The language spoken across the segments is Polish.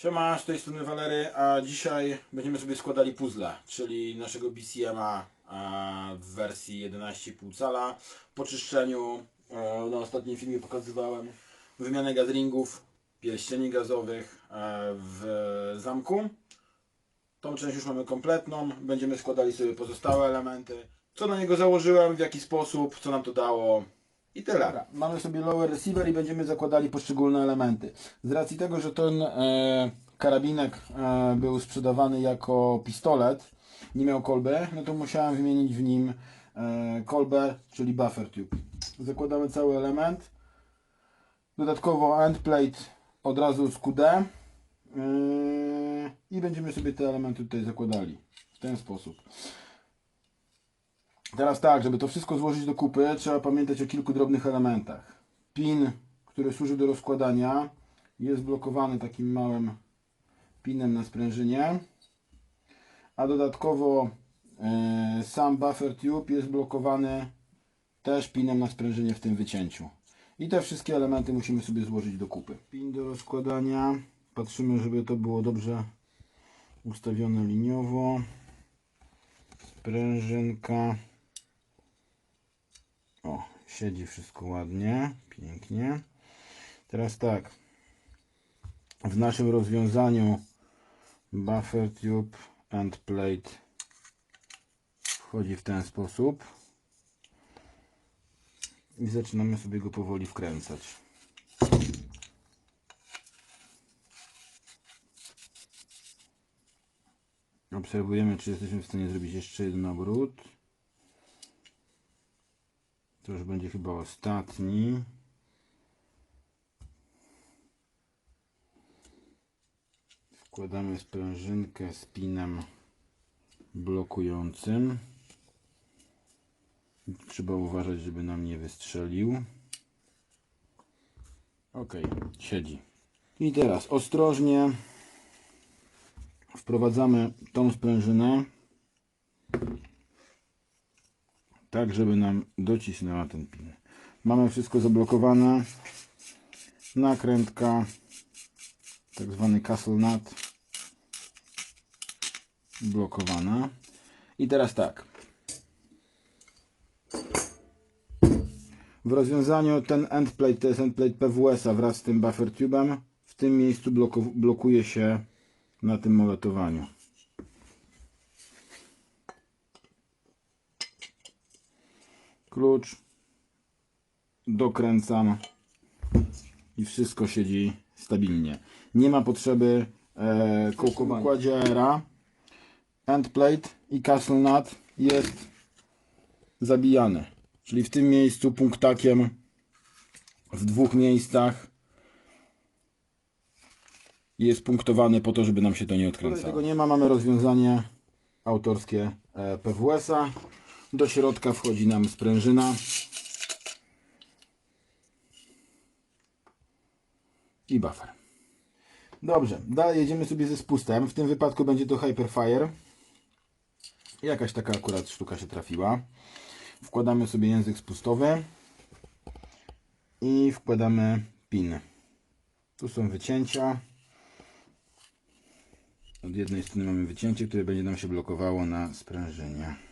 Siema, z tej strony Walery, a dzisiaj będziemy sobie składali puzzle, czyli naszego BCM-a w wersji 11,5 cala. Po czyszczeniu e, na ostatnim filmie pokazywałem wymianę gadringów, pierścieni gazowych e, w zamku. Tą część już mamy kompletną, będziemy składali sobie pozostałe elementy. Co na niego założyłem, w jaki sposób, co nam to dało, i tyle. Dobra, mamy sobie lower receiver i będziemy zakładali poszczególne elementy. Z racji tego, że ten e, karabinek e, był sprzedawany jako pistolet, nie miał kolby, no to musiałem wymienić w nim e, kolbę, czyli buffer tube. Zakładamy cały element. Dodatkowo end plate od razu z QD. Yy, I będziemy sobie te elementy tutaj zakładali w ten sposób. Teraz tak, żeby to wszystko złożyć do kupy, trzeba pamiętać o kilku drobnych elementach. Pin, który służy do rozkładania, jest blokowany takim małym pinem na sprężynie, a dodatkowo e, sam buffer tube jest blokowany też pinem na sprężynie w tym wycięciu. I te wszystkie elementy musimy sobie złożyć do kupy. Pin do rozkładania. Patrzymy, żeby to było dobrze ustawione liniowo. Sprężynka. Siedzi wszystko ładnie, pięknie. Teraz tak. W naszym rozwiązaniu buffer tube and plate wchodzi w ten sposób. I zaczynamy sobie go powoli wkręcać. Obserwujemy, czy jesteśmy w stanie zrobić jeszcze jeden obrót. To już będzie chyba ostatni. Wkładamy sprężynkę z pinem blokującym. Trzeba uważać, żeby nam nie wystrzelił. Ok, siedzi. I teraz ostrożnie wprowadzamy tą sprężynę tak, żeby nam docisnęła ten pin. Mamy wszystko zablokowane. Nakrętka, tak zwany castle nut, blokowana. I teraz tak. W rozwiązaniu ten endplate to jest endplate PWS-a wraz z tym buffer tube'em. W tym miejscu bloku- blokuje się na tym moletowaniu. Klucz dokręcam i wszystko siedzi stabilnie. Nie ma potrzeby e, kołkowania. W układzie aera endplate i castle nut jest zabijany. Czyli w tym miejscu punktakiem w dwóch miejscach jest punktowany po to, żeby nam się to nie odkręcało. tego nie ma, mamy rozwiązanie autorskie e, PWS-a. Do środka wchodzi nam sprężyna. I buffer. Dobrze, dalej jedziemy sobie ze spustem. W tym wypadku będzie to Hyperfire. Jakaś taka akurat sztuka się trafiła. Wkładamy sobie język spustowy i wkładamy pin. Tu są wycięcia. Od jednej strony mamy wycięcie, które będzie nam się blokowało na sprężynie.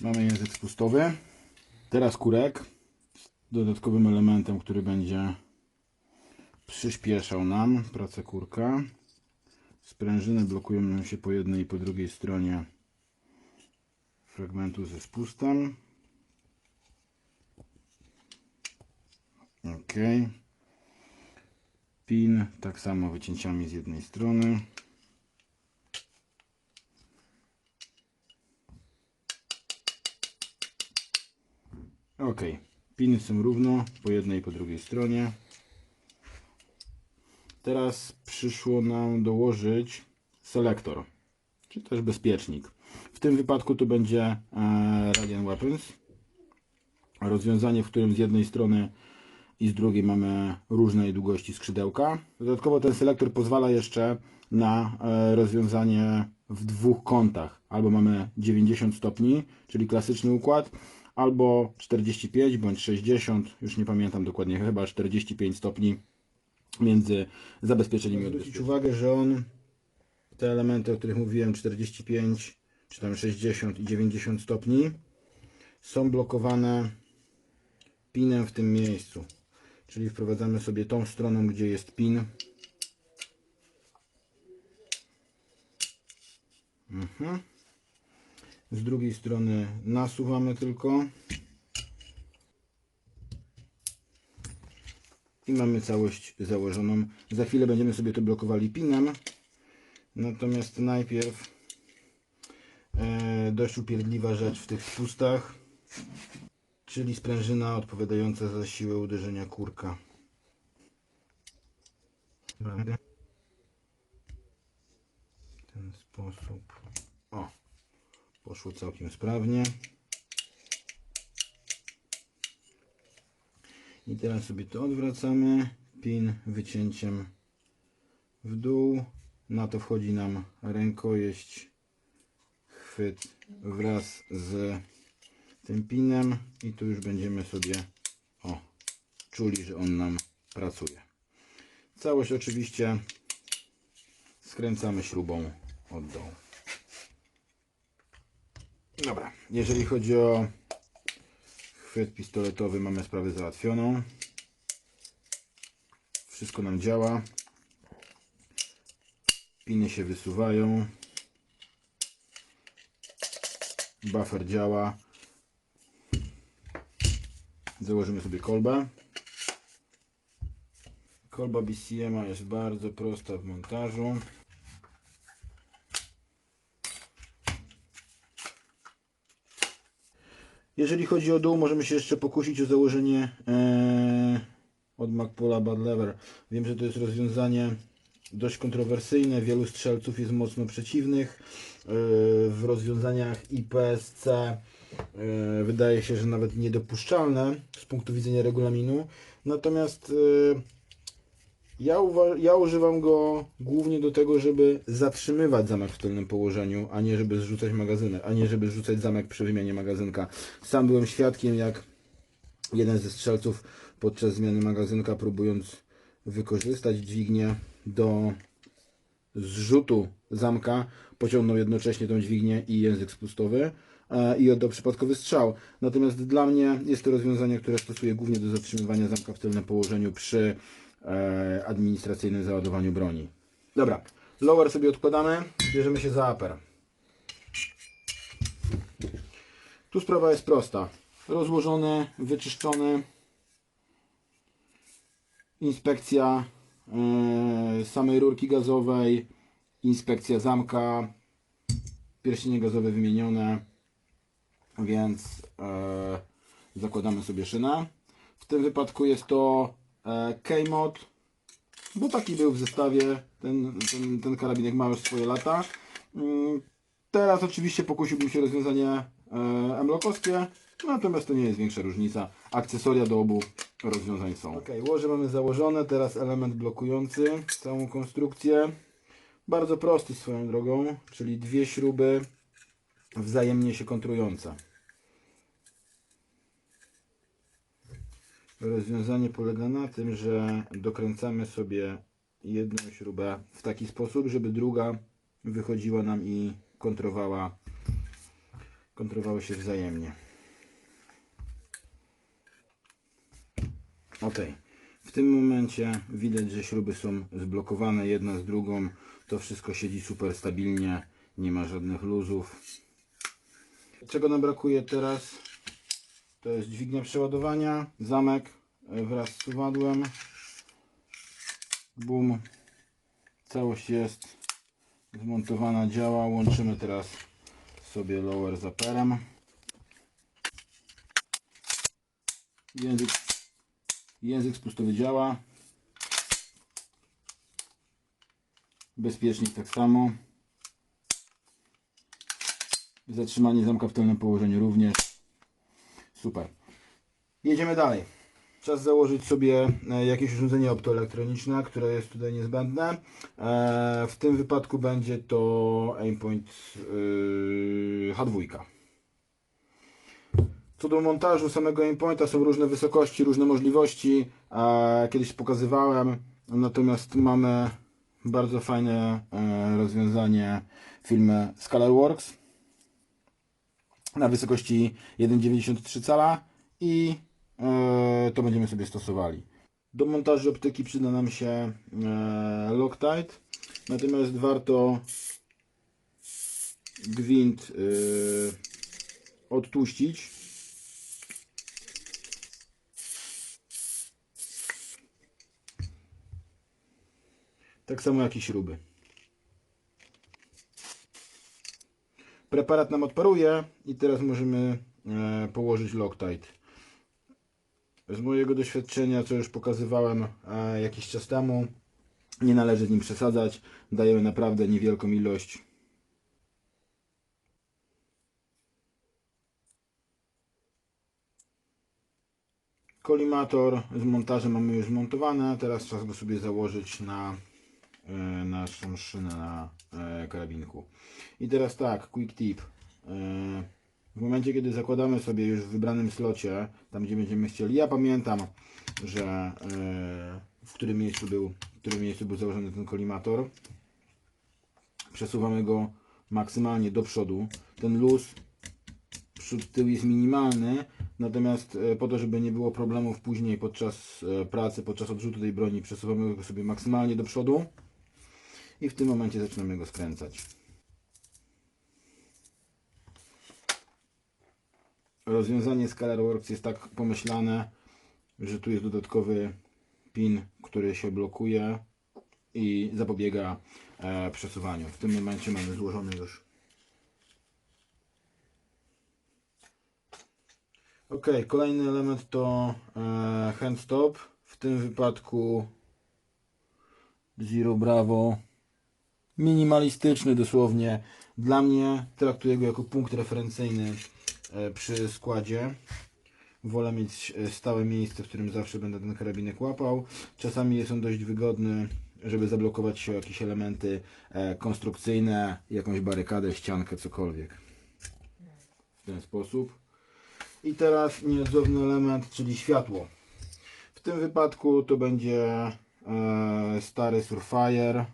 Mamy język spustowy. Teraz kurek z dodatkowym elementem, który będzie przyspieszał nam pracę kurka. Sprężyny blokują nam się po jednej i po drugiej stronie fragmentu ze spustem. Ok. Pin tak samo wycięciami z jednej strony. Ok, piny są równo po jednej i po drugiej stronie. Teraz przyszło nam dołożyć selektor, czy też bezpiecznik. W tym wypadku to będzie e, Radiant Weapons. Rozwiązanie, w którym z jednej strony i z drugiej mamy różnej długości skrzydełka. Dodatkowo ten selektor pozwala jeszcze na e, rozwiązanie w dwóch kątach. Albo mamy 90 stopni, czyli klasyczny układ, albo 45 bądź 60, już nie pamiętam dokładnie, chyba 45 stopni między zabezpieczeniem i Zwrócić uwagę, że on te elementy, o których mówiłem, 45 czy tam 60 i 90 stopni są blokowane pinem w tym miejscu. Czyli wprowadzamy sobie tą stroną, gdzie jest pin. Mhm. Z drugiej strony nasuwamy tylko. I mamy całość założoną. Za chwilę będziemy sobie to blokowali pinem. Natomiast najpierw e, dość upierdliwa rzecz w tych spustach, czyli sprężyna odpowiadająca za siłę uderzenia kurka. W ten sposób. O, poszło całkiem sprawnie. I teraz sobie to odwracamy. Pin wycięciem w dół. Na to wchodzi nam rękojeść, chwyt wraz z tym pinem i tu już będziemy sobie o, czuli, że on nam pracuje. Całość oczywiście skręcamy śrubą od dołu. Dobra, jeżeli chodzi o chwyt pistoletowy, mamy sprawę załatwioną. Wszystko nam działa. Piny się wysuwają. Buffer działa. Założymy sobie kolbę. Kolba BCM jest bardzo prosta w montażu. Jeżeli chodzi o dół, możemy się jeszcze pokusić o założenie e, od Magpola Bad Lever. Wiem, że to jest rozwiązanie dość kontrowersyjne, wielu strzelców jest mocno przeciwnych. E, w rozwiązaniach IPSC e, wydaje się, że nawet niedopuszczalne z punktu widzenia regulaminu. Natomiast e, ja, ja używam go głównie do tego, żeby zatrzymywać zamek w tylnym położeniu, a nie żeby zrzucać magazynek, a nie żeby zrzucać zamek przy wymianie magazynka. Sam byłem świadkiem, jak jeden ze strzelców podczas zmiany magazynka, próbując wykorzystać dźwignię do zrzutu zamka, pociągnął jednocześnie tą dźwignię i język spustowy e, i oddał przypadkowy strzał. Natomiast dla mnie jest to rozwiązanie, które stosuję głównie do zatrzymywania zamka w tylnym położeniu przy administracyjnym załadowaniu broni. Dobra, lower sobie odkładamy, bierzemy się za upper. Tu sprawa jest prosta. Rozłożony, wyczyszczony. Inspekcja e, samej rurki gazowej, inspekcja zamka, pierścienie gazowe wymienione, więc e, zakładamy sobie szynę. W tym wypadku jest to e, K-Mod, bo taki był w zestawie, ten, ten, ten karabinek ma już swoje lata. Mm, Teraz oczywiście pokusiłbym się rozwiązanie e, M-lokowskie, natomiast to nie jest większa różnica. Akcesoria do obu rozwiązań są. Ok, łoże mamy założone, teraz element blokujący całą konstrukcję. Bardzo prosty swoją drogą, czyli dwie śruby wzajemnie się kontrujące. Rozwiązanie polega na tym, że dokręcamy sobie jedną śrubę w taki sposób, żeby druga wychodziła nam i kontrowała, kontrowały się wzajemnie. Ok. W tym momencie widać, że śruby są zblokowane jedna z drugą. To wszystko siedzi super stabilnie, nie ma żadnych luzów. Czego nam brakuje teraz? To jest dźwignia przeładowania, zamek e, wraz z suwadłem. Bum. Całość jest zmontowana, działa. Łączymy teraz sobie lower z. Język, język spustowy działa. Bezpiecznik tak samo. Zatrzymanie zamka w tylnym położeniu również. Super. Jedziemy dalej. Czas założyć sobie e, jakieś urządzenie optoelektroniczne, które jest tutaj niezbędne. E, W tym wypadku będzie to Aimpoint yy, H2. Co do montażu samego aimpointa są różne wysokości, różne możliwości. E, kiedyś pokazywałem, natomiast mamy bardzo fajne rozwiązanie w filmie Scalarworks na wysokości 1,93 cala i e, to będziemy sobie stosowali. Do montażu optyki przyda nam się e, Loctite, natomiast warto gwint e, odtłuścić. Tak samo jak i śruby. Preparat nam odparuje i teraz możemy e, położyć Loctite. Z mojego doświadczenia, co już pokazywałem e, jakiś czas temu, nie należy z nim przesadzać. Dajemy naprawdę niewielką ilość. Kolimator z montażem mamy już zmontowany, teraz czas go sobie założyć na naszą szynę na e, karabinku. I teraz tak, quick tip. E, w momencie, kiedy zakładamy sobie już w wybranym slocie, tam gdzie będziemy chcieli, ja pamiętam, że e, w którym miejscu był, w którym miejscu był założony ten kolimator. Przesuwamy go maksymalnie do przodu. Ten luz przód tył jest minimalny, natomiast e, po to, żeby nie było problemów później podczas e, pracy, podczas odrzutu tej broni, przesuwamy go sobie maksymalnie do przodu i w tym momencie zaczynamy go skręcać. Rozwiązanie ScalarWorks jest tak pomyślane, że tu jest dodatkowy pin, który się blokuje i zapobiega e, przesuwaniu. W tym momencie mamy złożony już Ok, kolejny element to e, hand stop. W tym wypadku Zero Bravo. Minimalistyczny dosłownie. Dla mnie traktuję go jako punkt referencyjny e, przy składzie. Wolę mieć e, stałe miejsce, w którym zawsze będę ten karabinek łapał. Czasami jest on dość wygodny, żeby zablokować się jakieś elementy e, konstrukcyjne, jakąś barykadę, ściankę, cokolwiek. W ten sposób. I teraz nieodzowny element, czyli światło. W tym wypadku to będzie stary Surfire,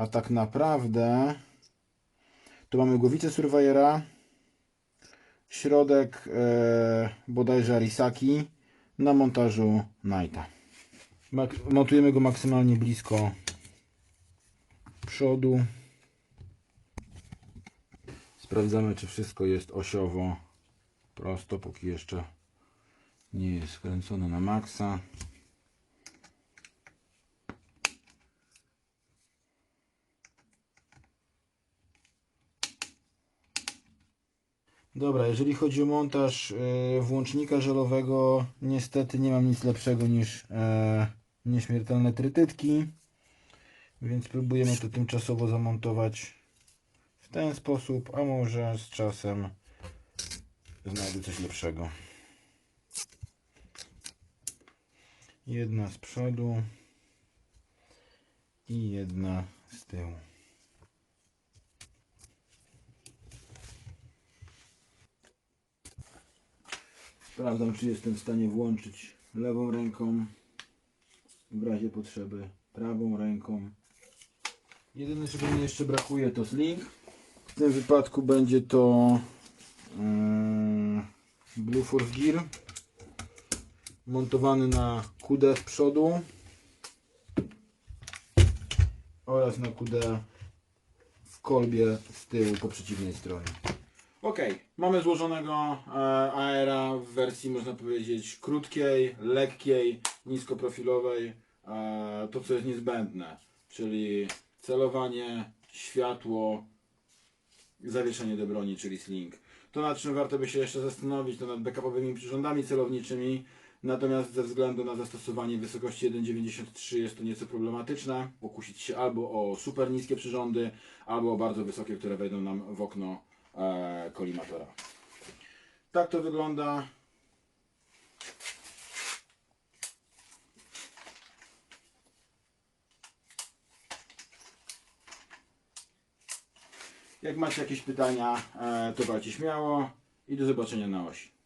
a tak naprawdę to mamy głowicę Survivora, środek e, bodajże Arisaki na montażu Knighta. Montujemy go maksymalnie blisko przodu. Sprawdzamy, czy wszystko jest osiowo prosto, póki jeszcze nie jest skręcone na maksa. Dobra, jeżeli chodzi o montaż e, włącznika żelowego, niestety nie mam nic lepszego niż e, nieśmiertelne trytytki, więc próbujemy to tymczasowo zamontować w ten sposób, a może z czasem znajdę coś lepszego. Jedna z przodu i jedna z tyłu. Sprawdzam, czy jestem w stanie włączyć lewą ręką, w razie potrzeby prawą ręką. Jedyne, czego mi jeszcze brakuje, to sling. W tym wypadku będzie to Yy, Blue Force Gear montowany na QD z przodu oraz na QD w kolbie z tyłu po przeciwnej stronie. Ok, mamy złożonego aera w wersji można powiedzieć krótkiej, lekkiej, niskoprofilowej. E, to co jest niezbędne, czyli celowanie, światło, zawieszenie do broni, czyli sling. To nad czym warto by się jeszcze zastanowić, to nad backupowymi przyrządami celowniczymi. Natomiast ze względu na zastosowanie wysokości 1,93 jest to nieco problematyczne. Pokusić się albo o super niskie przyrządy, albo o bardzo wysokie, które wejdą nam w okno kolimatora. Tak to wygląda. Jak macie jakieś pytania, e, to walcie śmiało i do zobaczenia na osi.